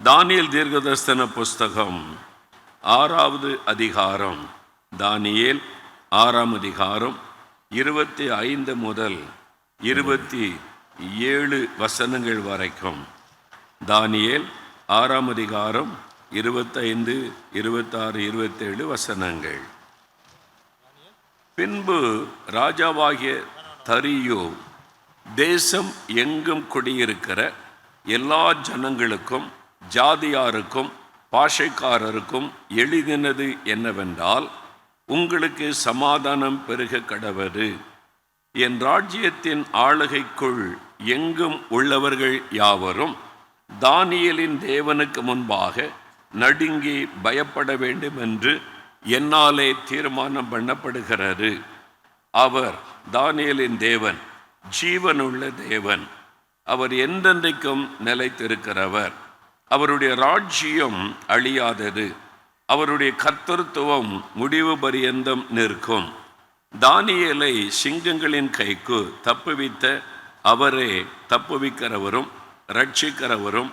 Daniel தீர்க்கதர்சன புஸ்தகம் ஆறாவது அதிகாரம் தானியேல் ஆறாம் அதிகாரம் இருபத்தி ஐந்து முதல் இருபத்தி ஏழு வசனங்கள் வரைக்கும். தானியேல் ஆறாம் அதிகாரம் இருபத்தைந்து இருபத்தாறு இருபத்தேழு வசனங்கள். பின்பு ராஜாவாகிய தரியோ தேசம் எங்கும் குடியிருக்கிற எல்லா ஜனங்களுக்கும் ஜாதியாருக்கும் பாஷைக்காரருக்கும் எளிதினது என்னவென்றால் உங்களுக்கு சமாதானம் பெருக கடவது என் ராஜ்யத்தின் ஆளுகைக்குள் எங்கும் உள்ளவர்கள் யாவரும் தானியலின் தேவனுக்கு முன்பாக நடுங்கி பயப்பட வேண்டும் என்று என்னாலே தீர்மானம் பண்ணப்படுகிறது. அவர் தானியலின் தேவன் ஜீவனுள்ள தேவன். அவர் என்றென்றைக்கும் நிலைத்திருக்கிறவர். அவருடைய ராஜ்யம் அழியாதது. அவருடைய கர்த்தத்துவம் முடிவு பரியந்தம் நிற்கும். தானியலை சிங்கங்களின் கைக்கு தப்புவித்த அவரே தப்புவிக்கிறவரும் ரட்சிக்கிறவரும்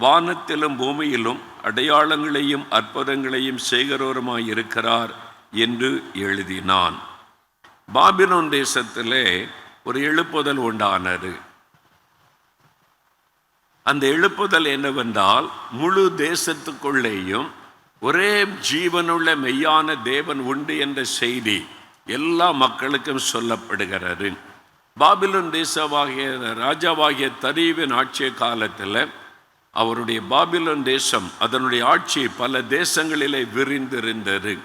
வானத்திலும் பூமியிலும் அடையாளங்களையும் அற்புதங்களையும் செய்கிறவருமாயிருக்கிறார் என்று எழுதினான். பாபிலோன் தேசத்திலே ஒரு எழுப்புதல் உண்டானது. அந்த எழுப்புதல் என்னவென்றால் முழு தேசத்துக்குள்ளேயும் ஒரே ஜீவனுள்ள மெய்யான தேவன் உண்டு என்ற செய்தி எல்லா மக்களுக்கும் சொல்லப்படுகிறது. பாபிலோன் தேசமாகிய ராஜாவாகிய தரீவின் ஆட்சிய காலத்தில் அவருடைய பாபிலோன் தேசம் அதனுடைய ஆட்சி பல தேசங்களிலே விரிந்திருந்தது.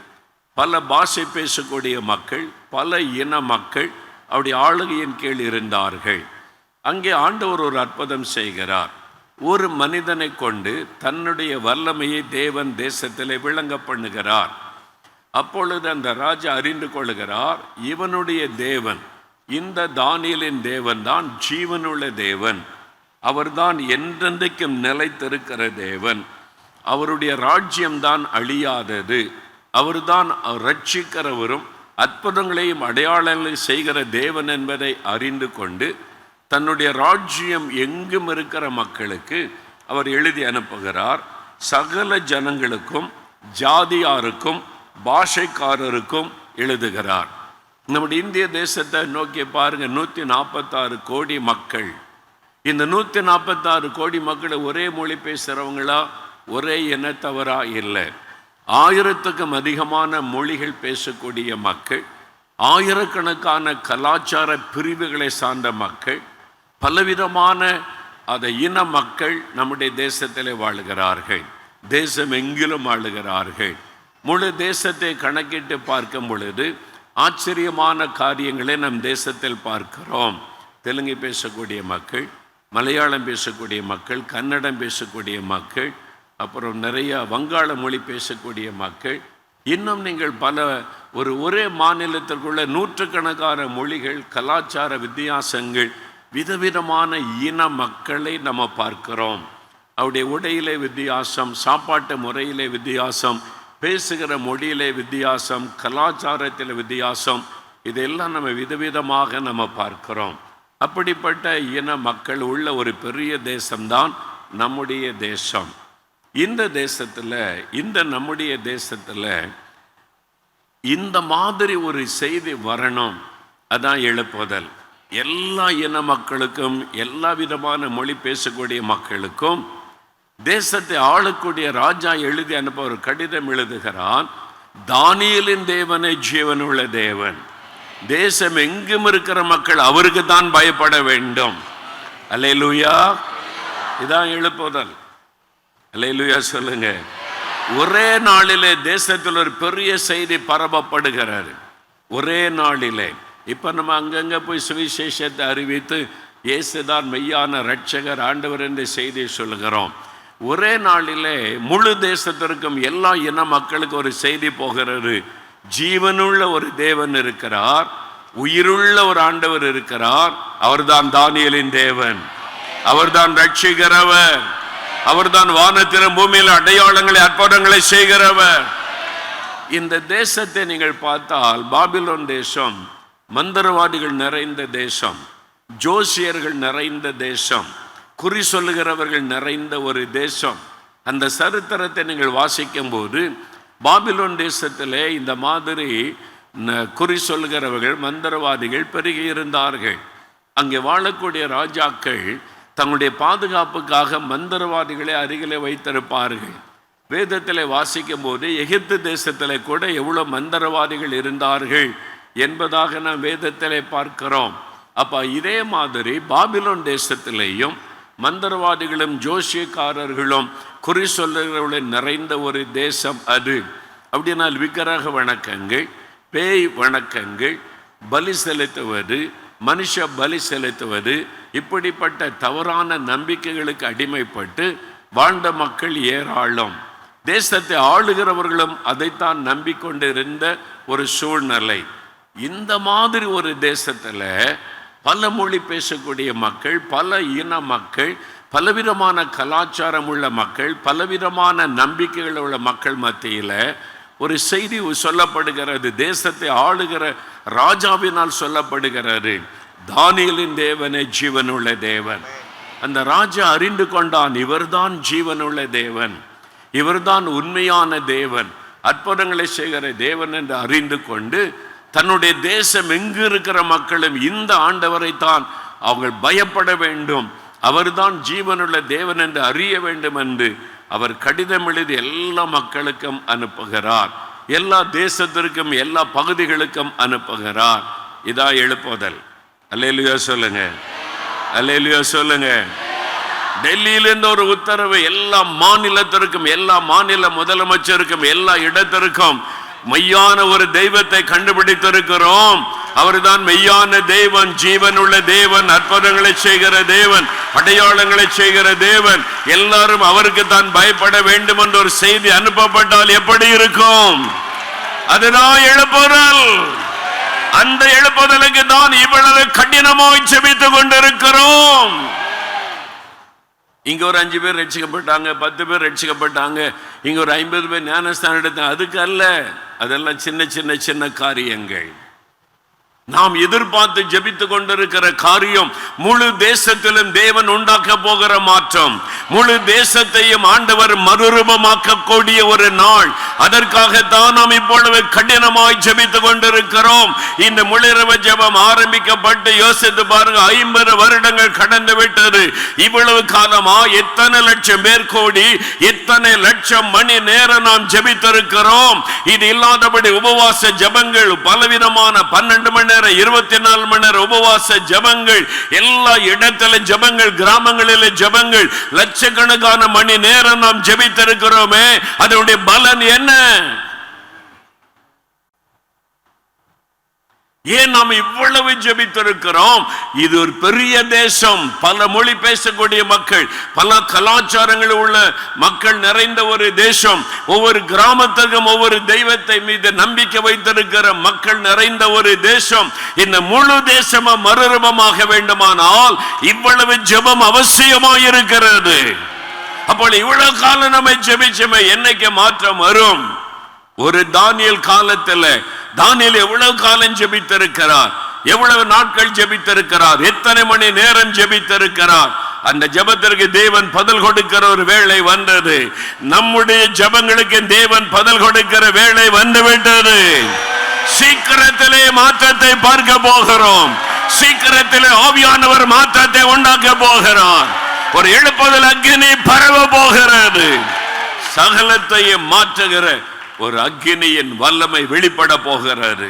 பல பாஷை பேசக்கூடிய மக்கள் பல இன மக்கள் அவருடைய ஆளுகையின் கீழ் இருந்தார்கள். அங்கே ஆண்டவர் ஒரு அற்புதம் செய்கிறார். ஒரு மனிதனை கொண்டு தன்னுடைய வல்லமையை தேவன் தேசத்திலே விளங்க பண்ணுகிறார். அப்பொழுது அந்த ராஜா அறிந்து கொள்கிறார் இவனுடைய தேவன் இந்த தானியலின் தேவன் தான் ஜீவனுள்ள தேவன். அவர்தான் என்றென்றைக்கும் நிலைத்திருக்கிற தேவன். அவருடைய ராஜ்யம்தான் அழியாதது. அவர்தான் ரட்சிக்கிறவரும் அற்புதங்களையும் அடையாளங்களையும் செய்கிற தேவன் என்பதை அறிந்து கொண்டு தன்னுடைய ராஜ்யம் எங்கும் இருக்கிற மக்களுக்கு அவர் எழுதி அனுப்புகிறார். சகல ஜனங்களுக்கும் ஜாதியாருக்கும் பாஷைக்காரருக்கும் எழுதுகிறார். நம்முடைய இந்திய தேசத்தை நோக்கி பாருங்க நூற்றி நாற்பத்தாறு கோடி மக்கள். இந்த நூற்றி நாற்பத்தாறு கோடி மக்களை ஒரே மொழி பேசுகிறவங்களா ஒரே இனத்தவரா இல்லை. ஆயிரத்துக்கும் அதிகமான மொழிகள் பேசக்கூடிய மக்கள் ஆயிரக்கணக்கான கலாச்சார பிரிவுகளை சார்ந்த மக்கள் பலவிதமான அதை இன மக்கள் நம்முடைய தேசத்திலே வாழுகிறார்கள். தேசம் எங்கிலும் வாழுகிறார்கள். முழு தேசத்தை கணக்கிட்டு பார்க்கும் பொழுது ஆச்சரியமான காரியங்களை நம் தேசத்தில் பார்க்கிறோம். தெலுங்கு பேசக்கூடிய மக்கள் மலையாளம் பேசக்கூடிய மக்கள் கன்னடம் பேசக்கூடிய மக்கள் அப்புறம் நிறைய வங்காள மொழி பேசக்கூடிய மக்கள். இன்னும் நீங்கள் பல ஒரு ஒரே மாநிலத்திற்குள்ள நூற்றுக்கணக்கான மொழிகள் கலாச்சார வித்தியாசங்கள் விதவிதமான இன மக்களை நம்ம பார்க்கிறோம். அவருடைய உடையிலே வித்தியாசம் சாப்பாட்டு முறையிலே வித்தியாசம் பேசுகிற மொழியிலே வித்தியாசம் கலாச்சாரத்தில் வித்தியாசம் இதெல்லாம் நம்ம விதவிதமாக நம்ம பார்க்கிறோம். அப்படிப்பட்ட இன மக்கள் உள்ள ஒரு பெரிய தேசம்தான் நம்முடைய தேசம். இந்த தேசத்தில் இந்த நம்முடைய தேசத்தில் இந்த மாதிரி ஒரு செய்தி வரணும். அதான் எழுப்புதல். எல்லா இன மக்களுக்கும் எல்லா விதமான மொழி பேசக்கூடிய மக்களுக்கும் தேசத்தை ஆளக்கூடிய ராஜா எழுதி அனுப்ப ஒரு கடிதம் எழுதுகிறான். தானியலின் தேவனை ஜீவனுள்ள தேவன். தேசம் எங்கும் இருக்கிற மக்கள் அவருக்கு தான் பயப்பட வேண்டும். அல்லேலூயா. இதான் எழுப்புதல். அல்லேலூயா சொல்லுங்க. ஒரே நாளிலே தேசத்தில் ஒரு பெரிய செய்தி பரப்பப்படுகிறாரு ஒரே நாளிலே. இப்போ நம்ம அங்கங்கே போய் சுவிசேஷத்தை அறிவித்து இயேசுதான் மெய்யான ரட்சகர் ஆண்டவர் என்ற செய்தியை சொல்லுகிறோம். ஒரே நாளிலே முழு தேசத்திற்கும் எல்லா இன மக்களுக்கு ஒரு செய்தி போகிறது. ஜீவனுள்ள ஒரு தேவன் இருக்கிறார் உயிருள்ள ஒரு ஆண்டவர் இருக்கிறார். அவர்தான் தானியலின் தேவன். அவர்தான் ரட்சிக்கிறவர் அவர்தான் வானத்திலும் பூமியில் அடையாளங்களை அற்புதங்களை செய்கிறவர். இந்த தேசத்தை நீங்கள் பார்த்தால் பாபிலோன் தேசம் மந்திரவாதிகள் நிறைந்த தேசம் ஜோசியர்கள் நிறைந்த தேசம் குறி சொல்லுகிறவர்கள் நிறைந்த ஒரு தேசம். அந்த சரித்திரத்தை நீங்கள் வாசிக்கும்போது பாபிலோன் தேசத்திலே இந்த மாதிரி குறி சொல்லுகிறவர்கள் மந்திரவாதிகள் பெருகி இருந்தார்கள் அங்கே வாழக்கூடிய ராஜாக்கள் தங்களுடைய பாதுகாப்புக்காக மந்திரவாதிகளை அருகிலே வைத்திருப்பார்கள். வேதத்தில் வாசிக்கும் போது எகிப்து தேசத்தில் கூட எவ்வளோ மந்திரவாதிகள் இருந்தார்கள். என்பதாக நாம் வேதத்திலே பார்க்கிறோம். அப்போ இதே மாதிரி பாபிலோன் தேசத்திலேயும் மந்திரவாதிகளும் ஜோசியக்காரர்களும் குறி சொல்லுகிறவர்களை நிறைந்த ஒரு தேசம் அது. அப்படினால் விக்கிரக வணக்கங்கள் பேய் வணக்கங்கள் பலி செலுத்துவது மனுஷ பலி செலுத்துவது இப்படிப்பட்ட தவறான நம்பிக்கைகளுக்கு அடிமைப்பட்டு வாழ்ந்த மக்கள் ஏராளம். தேசத்தை ஆளுகிறவர்களும் அதைத்தான் நம்பிக்கொண்டிருந்த ஒரு சூழ்நிலை. இந்த மாதிரி ஒரு தேசத்துல பல மொழி பேசக்கூடிய மக்கள் பல இன மக்கள் பலவிதமான கலாச்சாரம் உள்ள மக்கள் பலவிதமான நம்பிக்கைகள் உள்ள மக்கள் மத்தியில ஒரு செய்தி சொல்லப்படுகிறது. தேசத்தை ஆளுகிற ராஜாவினால் சொல்லப்படுகிறது. தானியலின் தேவனே ஜீவனுள்ள தேவன். அந்த ராஜா அறிந்து கொண்டான் இவர்தான் ஜீவனுள்ள தேவன். இவர்தான் உண்மையான தேவன். அற்புதங்களை செய்கிற தேவன் என்று அறிந்து கொண்டு தன்னுடைய தேசம் எங்கு இருக்கிற மக்களும் இந்த ஆண்டவரை தான் அவர்கள் பயப்பட வேண்டும். அவர்தான் ஜீவனுள்ள தேவன் என்று அறிய வேண்டும் என்று அவர் கடிதம் எழுதி எல்லா மக்களுக்கும் அனுப்புகிறார். எல்லா தேசத்திற்கும் எல்லா பகுதிகளுக்கும் அனுப்புகிறார். இதா எழுப்புதல். அல்லேலுயா சொல்லுங்க. அல்லேலுயா சொல்லுங்க. டெல்லியிலிருந்து ஒரு உத்தரவு எல்லா மாநிலத்திற்கும் எல்லா மாநில முதலமைச்சருக்கும் எல்லா இடத்திற்கும் மெய்யான ஒரு தெய்வத்தை கண்டுபிடித்திருக்கிறோம். அவர்தான் மெய்யான தேவன் உள்ள தேவன் அற்புதங்களை செய்கிற தேவன் அடையாளங்களை செய்கிற தேவன். எல்லாரும் அவருக்கு தான் பயப்பட வேண்டும் என்ற ஒரு செய்தி அனுப்பப்பட்டால் எப்படி இருக்கும்? அதுதான் எழுப்புதல். அந்த எழுப்புதலுக்கு தான் இவ்வளவு கடினமாய் செபித்துக் கொண்டிருக்கிறோம். இங்கே ஒரு அஞ்சு பேர் ரட்சிக்கப்பட்டாங்க பத்து பேர் ரட்சிக்கப்பட்டாங்க. இங்கே ஒரு ஐம்பது பேர் ஞானஸ்தானம் எடுத்தாங்க. அதுக்கு அல்ல. அதெல்லாம் சின்ன சின்ன சின்ன காரியங்கள். நாம் எதிர்பார்த்து ஜபித்து கொண்டிருக்கிற காரியம் முழு தேசத்திலும் தேவன் உண்டாக்க போகிற மாற்றம். முழு தேசத்தையும் ஆண்டவர் மறுரூபமாக்க கூடிய ஒரு நாள். அதற்காகத்தான் நாம் இப்பொழுது கடினமாய் ஜபித்து கொண்டிருக்கிறோம். இந்த முழுரவ ஜெபம் ஆரம்பிக்கப்பட்டு யோசித்து பாருங்க ஐம்பது வருடங்கள் கடந்து விட்டது. இவ்வளவு காலமா எத்தனை லட்சம் பேர் கோடி எத்தனை லட்சம் மணி நேரம் நாம் ஜெபித்திருக்கிறோம். இது இல்லாதபடி உபவாச ஜெபங்கள் பலவிதமான பன்னெண்டு மணி நேரம் இருபத்தி நாலு மணி நேரம் உபவாச ஜெபங்கள் எல்லா இடத்துல ஜெபங்கள் கிராமங்களில ஜெபங்கள் லட்சக்கணக்கான மணி நேரம் நாம் ஜெபித்திருக்கிறோமே. அதனுடைய பலன் என்ன? ஏன் நாம் இவ்வளவு ஜெபித்திருக்கிறோம்? இது ஒரு பெரிய தேசம். பல மொழி பேசக்கூடிய மக்கள் பல கலாச்சாரங்கள் உள்ள மக்கள் நிறைந்த ஒரு தேசம். ஒவ்வொரு கிராமத்திற்கும் ஒவ்வொரு தெய்வத்தை மீது நம்பிக்கை வைத்திருக்கிற மக்கள் நிறைந்த ஒரு தேசம். இந்த முழு தேசமும் மறுரூபமாக வேண்டுமானால் இவ்வளவு ஜெபம் அவசியமாயிருக்கிறது. அப்போ இவ்வளவு காலம் நம்ம ஜெபிச்சோமே என்னைக்கு மாற்றம் வரும்? ஒரு தானியல் காலத்துல தானியல் எவ்வளவு காலம் ஜெபித்திருக்கிறார்? எவ்வளவு நாட்கள் ஜெபித்திருக்கிறார்? எத்தனை மணி நேரம் ஜெபித்திருக்கிறார்? அந்த ஜெபத்திற்கு தேவன் பதில் கொடுக்கிற ஒரு வேலை வந்தது. நம்முடைய ஜெபங்களுக்கு தேவன் பதில் கொடுக்கிற வேலை வந்து விட்டது சீக்கிரத்திலே மாற்றத்தை பார்க்க போகிறோம். சீக்கிரத்திலே ஆவியானவர் மாற்றத்தை உண்டாக்க போகிறார். ஒரு எழுப்புதல் அக்னி பரவ போகிறது. சகலத்தையும் மாற்றுகிற ஒரு அக்னியின் வல்லமை வெளிப்பட போகிறாரு